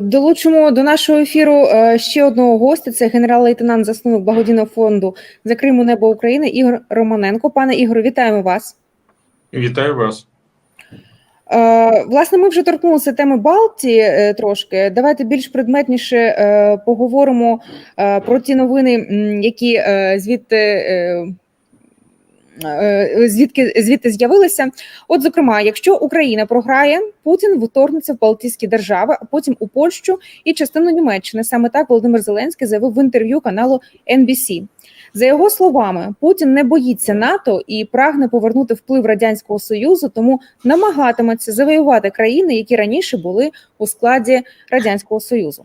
Долучимо до нашого ефіру е, ще одного гостя. Це генерал-лейтенант, засновник благодійного фонду за Криму Небо України Ігор Романенко. Пане Ігоре, вітаємо вас. Вітаю вас. Е, Власне, ми вже торкнулися теми Балтії е, трошки. Давайте більш предметніше поговоримо про ті новини, які звідти. Е, Звідки звідти з'явилися? От, зокрема, якщо Україна програє, Путін вторгнеться в Балтійські держави, а потім у Польщу і частину Німеччини. Саме так Володимир Зеленський заявив в інтерв'ю каналу NBC. За його словами, Путін не боїться НАТО і прагне повернути вплив радянського союзу, тому намагатиметься завоювати країни, які раніше були у складі радянського союзу.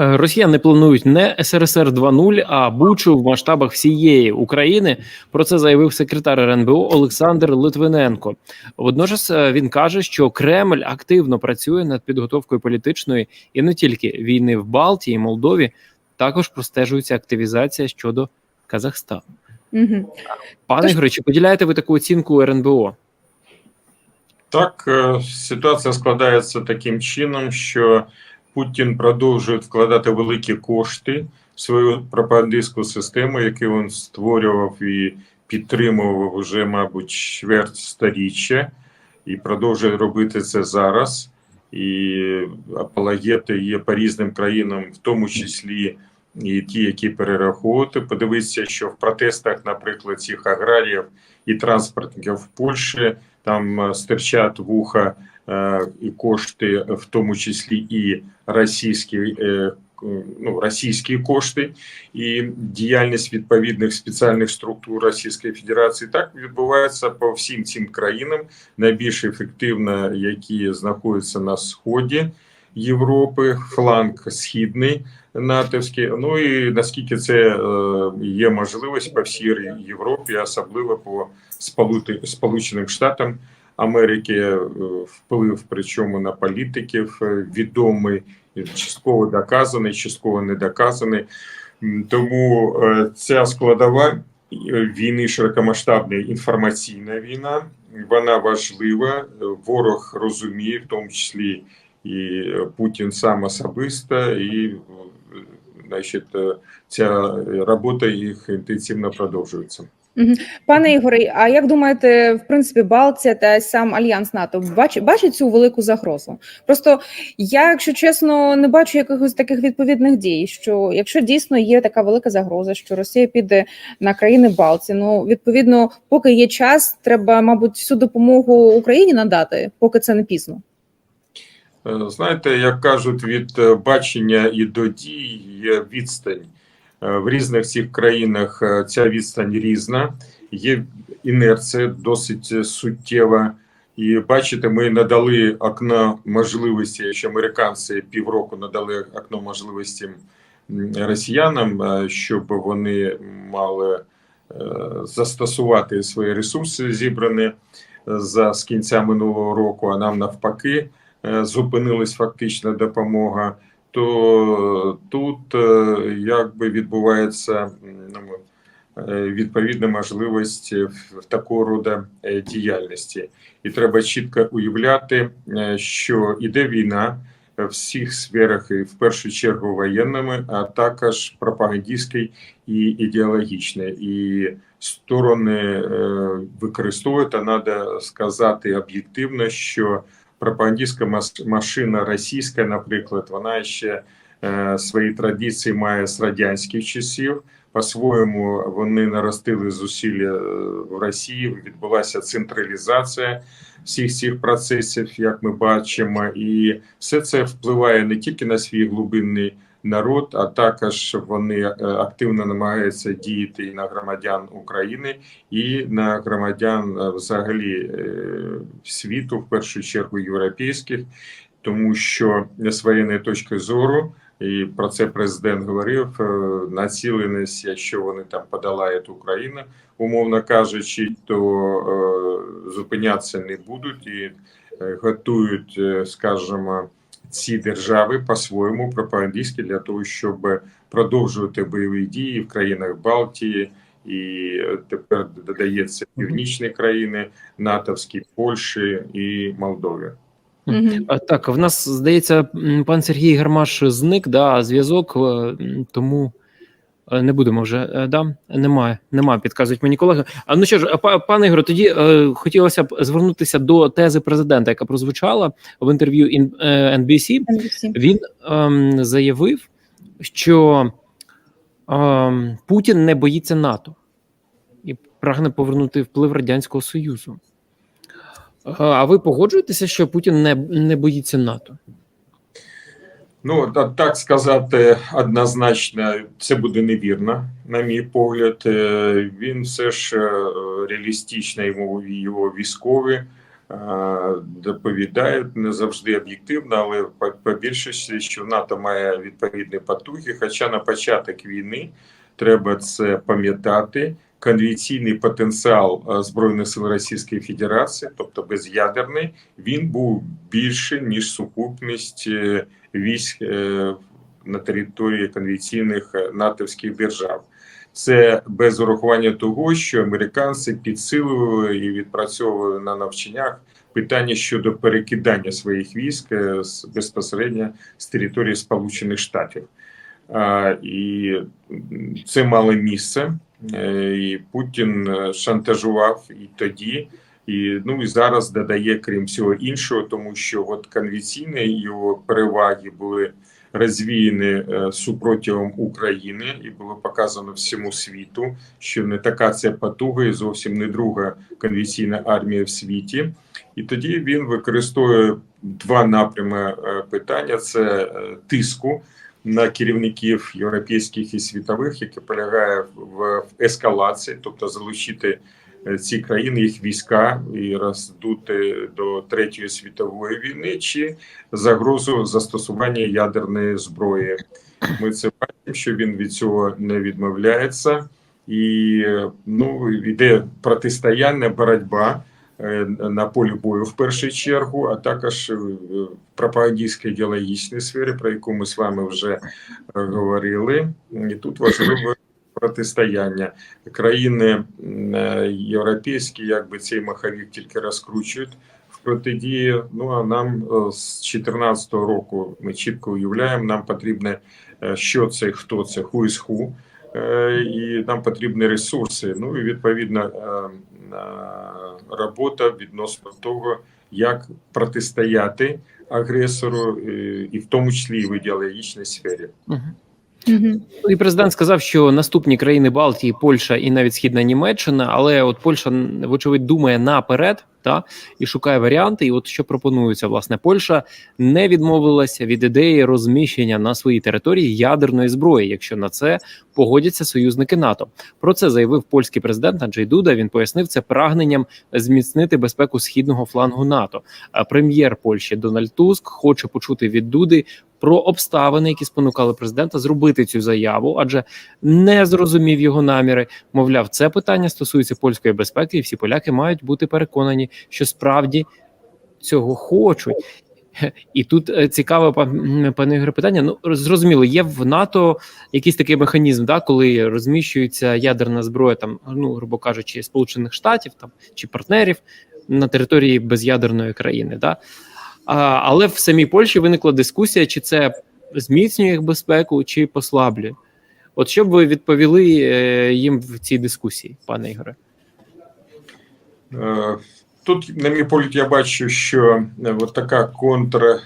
Е, Росіяни планують не СРСР 2.0, а Бучу в масштабах всієї України. Про це заявив секретар РНБО Олександр Литвиненко. Водночас е, він каже, що Кремль активно працює над підготовкою політичної і не тільки війни в Балтії, і Молдові. Також простежується активізація щодо Казахстану. Угу. Пане Тож- Ігоре, чи поділяєте ви таку оцінку РНБО? Так, е, ситуація складається таким чином, що Путін продовжує вкладати великі кошти в свою пропагандистську систему, яку він створював і підтримував уже, мабуть, чверть сторіччя, і продовжує робити це зараз. І апологети є по різним країнам, в тому числі і ті, які перераховувати. Подивитися, що в протестах, наприклад, цих аграріїв і транспортників в Польщі там е, стирчать вуха кошти, в тому числі і російські, е, ну, російські кошти, і діяльність відповідних спеціальних структур Російської Федерації. Так відбувається по всім цим країнам, найбільш ефективно, які знаходяться на сході Європи, фланг східний. натовський. Ну і наскільки це е, є можливість по всій Європі, особливо по Сполученим Штатам Америки, е, вплив причому на політиків е, відомий, частково доказаний, частково не доказаний. Тому е, ця складова війни широкомасштабної інформаційна війна, вона важлива. Ворог розуміє, в тому числі і Путін сам особисто, і значить, ця робота їх інтенсивно продовжується. Пане Ігоре, а як думаєте, в принципі, Балтія та сам альянс НАТО бачить бачить цю велику загрозу? Просто я, якщо чесно, не бачу якихось таких відповідних дій. Що якщо дійсно є така велика загроза, що Росія піде на країни Балтії, ну відповідно, поки є час, треба, мабуть, всю допомогу Україні надати, поки це не пізно. Е, Знаєте, як кажуть, від е, бачення і до дій є відстань. Е, В різних цих країнах е, ця відстань різна, є інерція досить суттєва. І бачите, ми надали окно можливості, якщо американці півроку надали окно можливості росіянам, е, щоб вони мали е, застосувати свої ресурси, зібрані е, за з кінця минулого року, а нам навпаки е, зупинилась фактична допомога, то тут е, якби відбувається ну, е, відповідна можливість в такого роду е, діяльності. І треба чітко уявляти, е, що іде війна в всіх сферах, і в першу чергу воєнними, а також пропагандистській і ідеологічної. І сторони е, використовують, а треба сказати об'єктивно, що пропагандистська машина російська, наприклад, вона ще е, свої традиції має з радянських часів. По-своєму вони наростили зусилля е, в Росії. Відбулася централізація всіх цих процесів, як ми бачимо, і все це впливає не тільки на свій глибинний народ, а також вони е, активно намагаються діяти і на громадян України, і на громадян е, взагалі е, світу, в першу чергу європейських, тому що з воєнної точки зору. І про це президент говорив. Націленість, якщо вони там подолають Україну, умовно кажучи, то зупинятися не будуть і готують, скажімо, ці держави по-своєму пропагандистські для того, щоб продовжувати бойові дії в країнах Балтії. І тепер додається північні країни, натовські Польщі і Молдові. А, Так, в нас здається, пан Сергій Гармаш зник, да, зв'язок, е, тому не будемо вже. е, Да? Немає, немає, підказують мені колеги. А ну що ж, а, пане Ігоре, тоді е, хотілося б звернутися до тези президента, яка прозвучала в інтерв'ю ін- е, NBC. NBC. Він ем, заявив, що ем, Путін не боїться НАТО і прагне повернути вплив Радянського Союзу. Е, А ви погоджуєтеся, що Путін не, не боїться НАТО? Ну, так сказати однозначно, це буде невірно, на мій погляд. Е, Він все ж е, реалістично йому його військові е, доповідають не завжди об'єктивно, але по, більшості, що НАТО має відповідні потуги. Хоча на початок війни треба це пам'ятати. Конвенційний потенціал е, збройних сил Російської Федерації, тобто без'ядерний, він був більше ніж сукупність. е, військ е, на території конвенційних натовських держав. Це без урахування того, що американці підсилювали і відпрацьовували на навчаннях питання щодо перекидання своїх військ безпосередньо з території Сполучених Штатів. І це мало місце, і Путін е, шантажував і тоді, і ну і зараз додає крім всього іншого, тому що от конвенційні його переваги були розвіяні е, супротивом України, і було показано всьому світу, що не така це потуга, і зовсім не друга конвенційна армія в світі. І тоді він використовує два напрями е, питання: це е, тиску. На керівників європейських і світових, яке полягає в ескалації, тобто залучити е, ці країни, їх війська і роздути до третьої світової війни, чи загрозу застосування ядерної зброї. Ми це бачимо, що він від цього не відмовляється, і е, ну йде протистояння, боротьба на полі бою в першу чергу, а також е, в пропагандистській ідеологічній сфері, про яку ми з вами вже е, говорили. І тут важливо протистояння країни е, європейські, якби цей маховик тільки розкручують в протидії. Ну а нам е, з 2014 року ми чітко уявляємо, нам потрібно, е, що це, хто це, who is who, е, і нам потрібні ресурси. Ну і відповідно е, е, робота відносно того, як протистояти агресору, е, і в тому числі і в ідеологічній сфері. Угу. І президент сказав, що наступні країни Балтії, Польща і навіть Східна Німеччина, але от Польща, вочевидь, думає наперед та і шукає варіанти. І от що пропонується, власне, Польща не відмовилася від ідеї розміщення на своїй території ядерної зброї, якщо на це погодяться союзники НАТО. Про це заявив польський президент Анджей Дуда. Він пояснив це прагненням зміцнити безпеку східного флангу НАТО. А прем'єр Польщі Дональд Туск хоче почути від Дуди про обставини, які спонукали президента зробити цю заяву, адже не зрозумів його наміри. Мовляв, це питання стосується польської безпеки, і всі поляки мають бути переконані, що справді цього хочуть. І тут е, цікаве пане Ігоре, питання. Ну зрозуміло, є в НАТО якийсь такий механізм, да, коли розміщується ядерна зброя, там ну грубо кажучи, Сполучених Штатів там чи партнерів на території без'ядерної країни. Да? А, але в самій Польщі виникла дискусія, чи це зміцнює їх безпеку, чи послаблює. От що б ви відповіли е, їм в цій дискусії, пане Ігоре? Е, Тут, на мій погляд, я бачу, що е, от така контрдія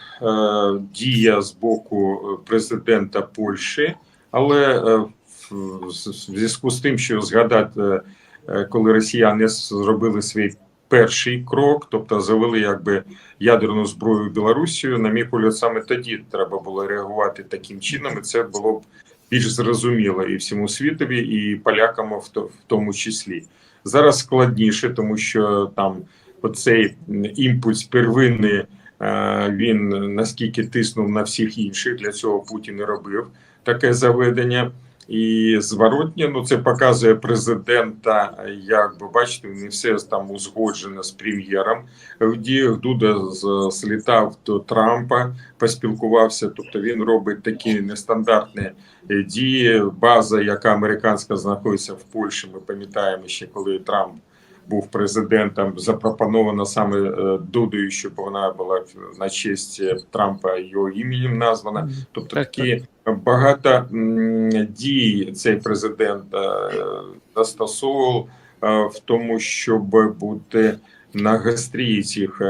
з боку е, президента Польщі, але е, в зв'язку з тим, що згадати, е, коли росіяни зробили свій перший крок, тобто завели якби ядерну зброю в Білорусію, на мій погляд, саме тоді треба було реагувати таким чином, і це було б більш зрозуміло і всьому світові, і полякам в тому числі. Зараз складніше, тому що там оцей імпульс первинний, е, він наскільки тиснув на всіх інших. Для цього Путін і робив таке заведення. І зворотнє, ну це показує президента. Як ви бачите, не все там узгоджено з прем'єром. Дуда злітав до Трампа, поспілкувався. Тобто він робить такі нестандартні е, дії. База, яка американська знаходиться в Польщі, ми пам'ятаємо ще коли Трамп був президентом, запропоновано саме е, Дудою, щоб вона була на честь е, Трампа його іменем названа. Тобто Так, такі багато дій цей президент е, застосовував в тому, щоб бути на гастрії цих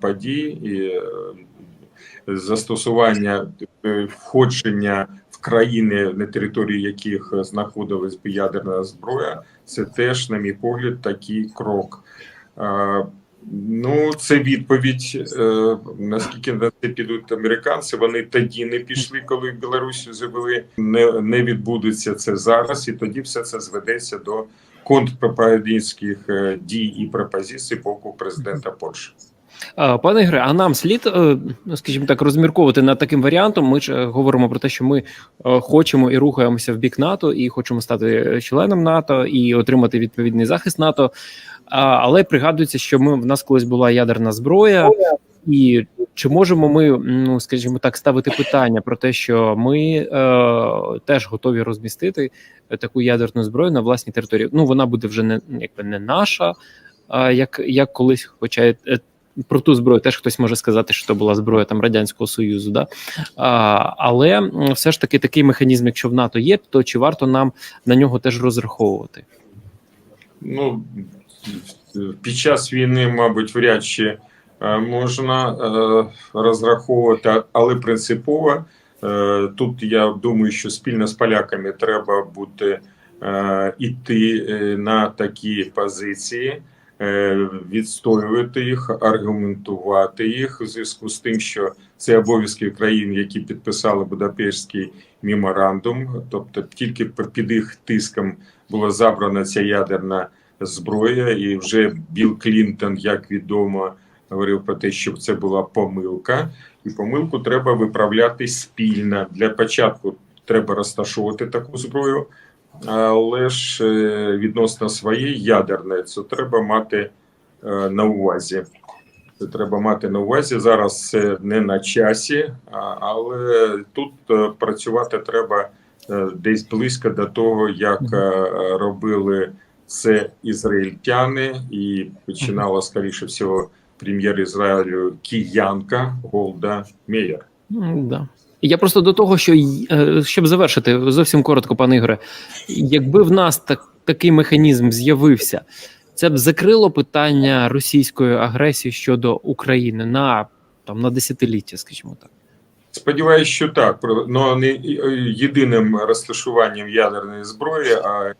подій і застосування входження країни, на території яких знаходилась би ядерна зброя, це теж, на мій погляд, такий крок. Ну, це відповідь. е, Наскільки на це підуть американці, вони тоді не пішли, коли Білорусі завели. Не, не відбудеться це зараз, і тоді все це зведеться до контрпропагандистських е, дій і пропозицій боку президента Польщі. А, Пане Ігоре, а нам слід, е, ну, скажімо так, розмірковувати над таким варіантом. Ми ж е, говоримо про те, що ми е, хочемо і рухаємося в бік НАТО, і хочемо стати членом НАТО і отримати відповідний захист НАТО. Але пригадується, що ми в нас колись була ядерна зброя, і чи можемо ми, ну скажімо так, ставити питання про те, що ми е, теж готові розмістити таку ядерну зброю на власній території? Ну вона буде вже не якби не наша, як, як колись, хоча е, про ту зброю теж хтось може сказати, що це була зброя там радянського союзу, да а, але все ж таки такий механізм, якщо в НАТО є, то чи варто нам на нього теж розраховувати? Ну під час війни, мабуть, вряд чи е, можна е, розраховувати, але принципово е, тут я думаю, що спільно з поляками треба е, іти на такі позиції. Е, Відстоювати їх, аргументувати їх у зв'язку з тим, що це обов'язки країн, які підписали Будапештський меморандум, тобто тільки під їх тиском була забрана ця ядерна зброя, і вже Білл Клінтон, як відомо, говорив про те, що це була помилка, і помилку треба виправляти спільно. Для початку треба розташовувати таку зброю, але ж е, відносно своєї ядерної, це треба мати е, на увазі. Це треба мати на увазі. Зараз це не на часі, але тут е, працювати треба десь близько до того, як робили це ізраїльтяни, і починала скоріше всього прем'єр Ізраїлю киянка Голда Меєр. Да. Я просто до того, що е, щоб завершити зовсім коротко, пане Ігоре, якби в нас так, такий механізм з'явився, це б закрило питання російської агресії щодо України на там на десятиліття, скажімо так. Сподіваюсь, що так, про- не е, єдиним розташуванням ядерної зброї, а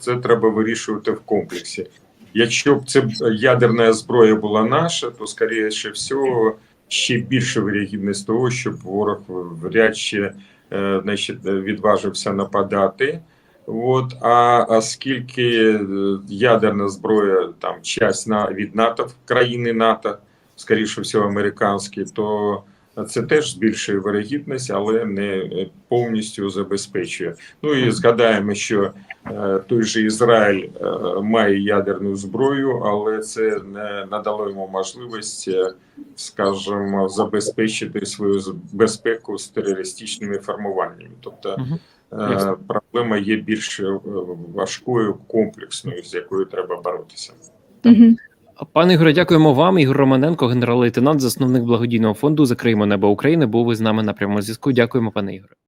це треба вирішувати в комплексі. Якщо б це ядерна зброя була наша, то скоріше всього ще більше вирігідність того, щоб ворог вряд чи е, значить, відважився нападати. От, а оскільки е, ядерна зброя там часть на від НАТО країни НАТО, скоріше всього американські, то це теж збільшує вирогідність, але не повністю забезпечує. Ну і згадаємо, що е, той же Ізраїль е, має ядерну зброю, але це не надало йому можливість, е, скажімо, забезпечити свою безпеку з терористичними формуваннями. Тобто е, проблема є більш е, важкою, комплексною, з якою треба боротися. Мгм. Пане Ігоре, дякуємо вам. Ігор Романенко, генерал-лейтенант, засновник благодійного фонду Закриємо небо України. Був ви з нами на прямому зв'язку. Дякуємо, пане Ігоре.